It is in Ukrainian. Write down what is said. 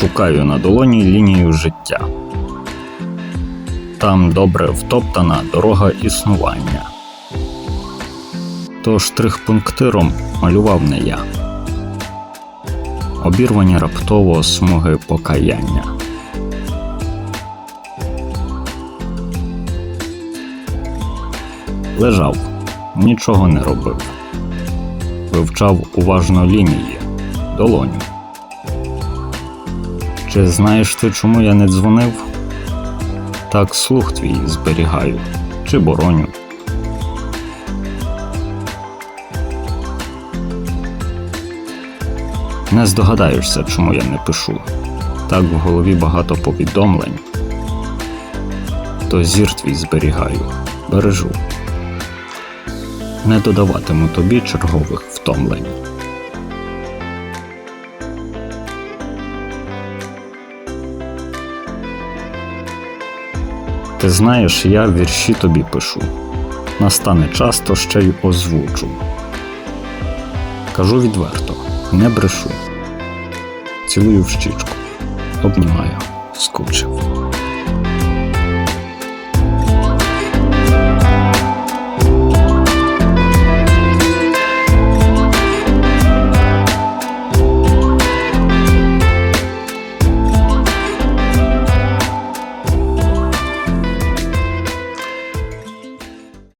Шукаю на долоні лінію життя. Там добре втоптана дорога існування. То штрих-пунктиром малював не я. Обірвані раптово смуги покаяння. Лежав, нічого не робив. Вивчав уважно лінії, долоню. Чи знаєш ти, чому я не дзвонив? Так слух твій зберігаю, чи бороню. Не здогадаєшся, чому я не пишу. Так в голові багато повідомлень. То зір твій зберігаю, бережу. Не додаватиму тобі чергових втомлень. Ти знаєш, я вірші тобі пишу. Настане час, то ще й озвучу. Кажу відверто, не брешу. Цілую в щічку, обнімаю, скучив.